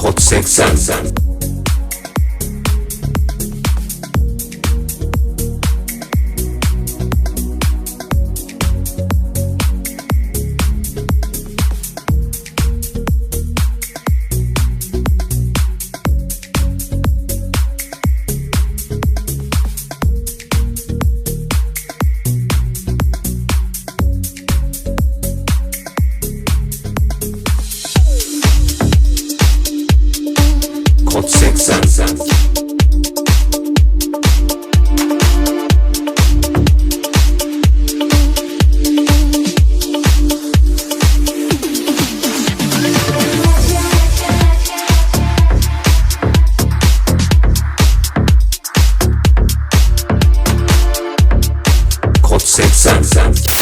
Trotz Sex. seksen Kod 80